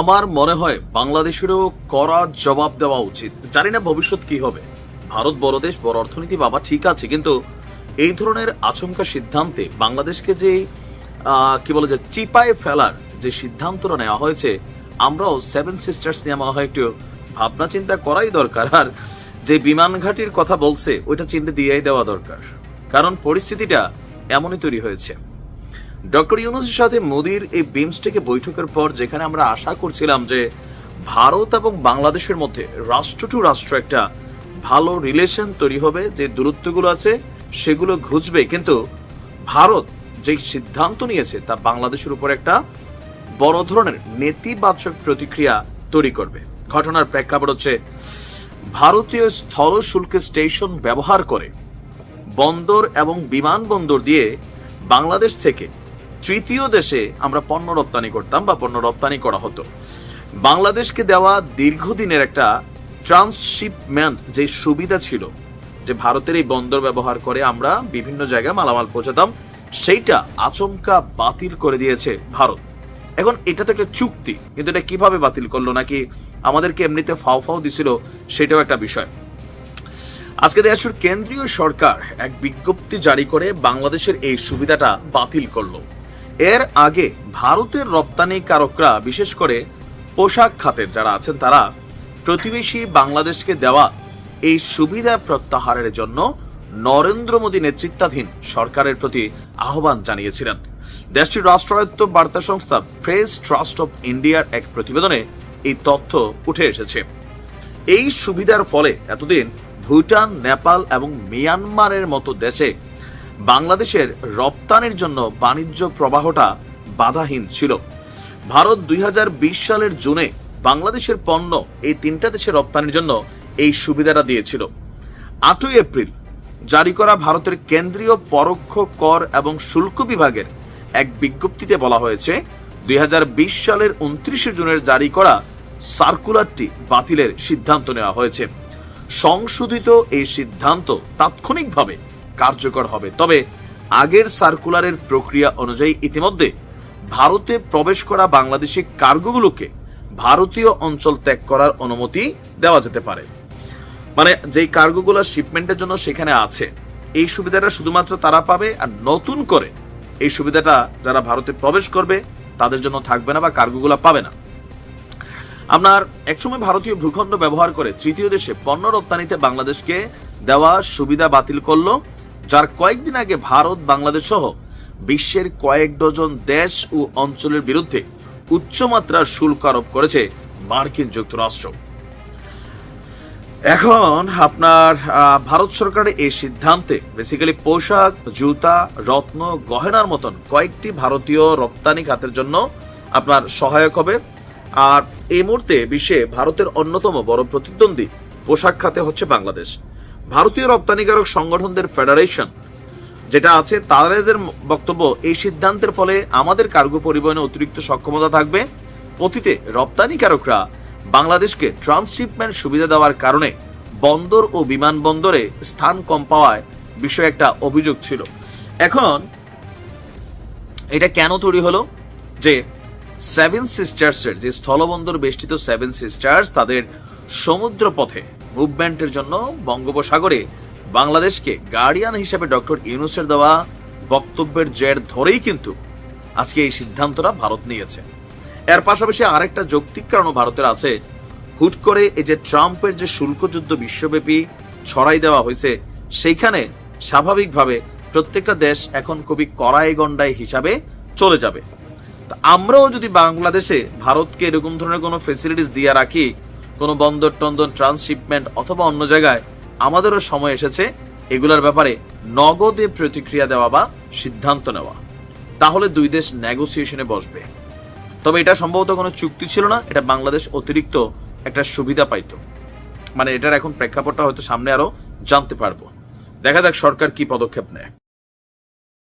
আমার মনে হয় বাংলাদেশেরও কড়া জবাব দেওয়া উচিত। জানি না ভবিষ্যৎ কি হবে। ভারত বড় দেশ, বড় অর্থনীতি, বাবা ঠিক আছে, কিন্তু এই ধরনের আচমকা সিদ্ধান্তে বাংলাদেশকে যে কি বলে যে, চিপায় ফেলার যে সিদ্ধান্তটা নেওয়া হয়েছে, আমরাও সেভেন সিস্টার্স নিয়ে মনে হয় একটু ভাবনা চিন্তা করাই দরকার। আর যে বিমান ঘাটির কথা বলছে, ওইটা চিন্তা দিয়েই দেওয়া দরকার। কারণ পরিস্থিতিটা এমনই তৈরি হয়েছে। ডক্টর ইউনুসের সাথে মোদির এই বিমস্টেকে বৈঠকের পর যেখানে আমরা আশা করছিলাম যে ভারত এবং বাংলাদেশের মধ্যে রাষ্ট্র টু রাষ্ট্র একটা ভালো রিলেশন তৈরি হবে, যে দূরত্বগুলো আছে সেগুলো ঘুচবে। কিন্তু ভারত যে সিদ্ধান্ত নিয়েছে তা বাংলাদেশের উপর একটা বড় ধরনের নেতিবাচক প্রতিক্রিয়া তৈরি করবে। ঘটনার প্রেক্ষাপট হচ্ছে ভারতীয় স্থল শুল্ক স্টেশন ব্যবহার করে বন্দর এবং বিমানবন্দর দিয়ে বাংলাদেশ থেকে তৃতীয় দেশে আমরা পণ্য রপ্তানি করতাম বা পণ্য রপ্তানি করা হতো। বাংলাদেশকে দেওয়া দীর্ঘদিনের একটা ট্রান্সশিপমেন্ট যে সুবিধা ছিল, যে ভারতের এই বন্দর ব্যবহার করে আমরা বিভিন্ন জায়গায় মালামাল পৌঁছাতাম, সেইটা আচমকা বাতিল করে দিয়েছে ভারত। এখন এটা তো একটা চুক্তি, কিন্তু এটা কীভাবে বাতিল করল নাকি আমাদেরকে এমনিতে ফাও ফাও দিছিল সেটাও একটা বিষয়। আজকে দেশের কেন্দ্রীয় সরকার এক বিজ্ঞপ্তি জারি করে বাংলাদেশের এই সুবিধাটা বাতিল করল। এর আগে ভারতের রপ্তানিকারকরা বিশেষ করে পোশাক খাতের যারা আছেন তারা প্রতিবেশী বাংলাদেশকে দেওয়া এই সুবিধা প্রত্যাহারের জন্য নরেন্দ্র মোদী নেতৃত্বাধীন সরকারের প্রতি আহ্বান জানিয়েছিলেন। দেশটির রাষ্ট্রায়ত্ত বার্তা সংস্থা প্রেস ট্রাস্ট অফ ইন্ডিয়ার এক প্রতিবেদনে এই তথ্য উঠে এসেছে। এই সুবিধার ফলে এতদিন ভুটান, নেপাল এবং মিয়ানমারের মতো দেশে বাংলাদেশের রপ্তানির জন্য বাণিজ্য প্রবাহটা বাধাহীন ছিল। ভারত দুই হাজার বিশ সালের জুনে বাংলাদেশের পণ্য এই তিনটা দেশে রপ্তানির জন্য এই সুবিধাটা দিয়েছিল। আটই এপ্রিল জারি করা ভারতের কেন্দ্রীয় পরোক্ষ কর এবং শুল্ক বিভাগের এক বিজ্ঞপ্তিতে বলা হয়েছে, দুই হাজার বিশ সালের উনত্রিশে জুনের জারি করা সার্কুলারটি বাতিলের সিদ্ধান্ত নেওয়া হয়েছে। সংশোধিত এই সিদ্ধান্ত তাৎক্ষণিকভাবে কার্যকর হবে। তবে আগের সার্কুলারের প্রক্রিয়া অনুযায়ী ইতিমধ্যে ভারতে প্রবেশ করা বাংলাদেশি কার্গোগুলোকে ভারতীয় অঞ্চল ত্যাগ করার অনুমতি দেওয়া যেতে পারে। মানে যেই কার্গোগুলো শিপমেন্টের জন্য সেখানে আছে, এই সুবিধাটা শুধুমাত্র তারা পাবে আর নতুন করে এই সুবিধাটা যারা ভারতে প্রবেশ করবে তাদের জন্য থাকবে না বা কার্গোগুলো পাবে না। আপনার একসময় ভারতীয় ভূখণ্ড ব্যবহার করে তৃতীয় দেশে পণ্য রপ্তানিতে বাংলাদেশকে দেওয়া সুবিধা বাতিল করল যার কয়েকদিন আগে ভারত, বাংলাদেশ সহ বিশ্বের কয়েক ডজন দেশ ও অঞ্চলের বিরুদ্ধে উচ্চমাত্রার শুল্ক আরোপ করেছে মার্কিন যুক্তরাষ্ট্র। এখন আপনার ভারত সরকারের এই সিদ্ধান্তে বেসিক্যালি পোশাক, জুতা, রত্ন, গহেনার মতন কয়েকটি ভারতীয় রপ্তানি খাতের জন্য আপনার সহায়ক হবে। আর এই মুহূর্তে বিশ্বে ভারতের অন্যতম বড় প্রতিদ্বন্দ্বী পোশাক খাতে হচ্ছে বাংলাদেশ। ভারতীয় রপ্তানিকারক সংগঠনদের ফেডারেশন, যেটা আছে তাদের বক্তব্য, এই সিদ্ধান্তের ফলে আমাদের কার্গো পরিবহনে অতিরিক্ত সক্ষমতা থাকবে। অতীতে রপ্তানিকারকরা বাংলাদেশকে ট্রান্সশিপমেন্ট সুবিধা দেওয়ার কারণে বন্দর ও বিমানবন্দরে স্থান কম পাওয়ায় বিষয়ে একটা অভিযোগ ছিল। এখন এটা কেন তৈরি হলো? যে সেভেন সিস্টার্সের যে স্থলবন্দর বেষ্টিত সেভেন সিস্টার্স তাদের সমুদ্র পথে মুভমেন্টের জন্য বঙ্গোপসাগরে বাংলাদেশকে গার্ডিয়ান হিসেবে ডক্টর ইউনুসের দেওয়া বক্তব্যের জের ধরেই কিন্তু আজকে এই সিদ্ধান্তটা ভারত নিয়েছে। এর পাশাপাশি আরেকটা যৌক্তিক কারণও ভারতের আছে। হুট করে এই যে ট্রাম্পের যে শুল্ক যুদ্ধ বিশ্বব্যাপী ছড়াই দেওয়া হয়েছে, সেইখানে স্বাভাবিকভাবে প্রত্যেকটা দেশ এখন খুবই কড়াই গন্ডাই হিসাবে চলে যাবে। আমরাও যদি বাংলাদেশে ভারতকে এরকম ধরনের কোনো ফেসিলিটিস দিয়ে রাখি কোনো বন্দর টন্দর ট্রান্সশিপমেন্ট অথবা অন্য জায়গায় আমাদেরও সময় এসেছে এগুলোর ব্যাপারে নগদে প্রতিক্রিয়া দেওয়া বা সিদ্ধান্ত নেওয়া। তাহলে দুই দেশ নেগোসিয়েশনে বসবে। তবে এটা সম্ভবত কোনো চুক্তি ছিল না, এটা বাংলাদেশ অতিরিক্ত একটা সুবিধা পাইতো। মানে এটার এখন প্রেক্ষাপটটা হয়তো সামনে আরও জানতে পারব। দেখা যাক সরকার কি পদক্ষেপ নেয়।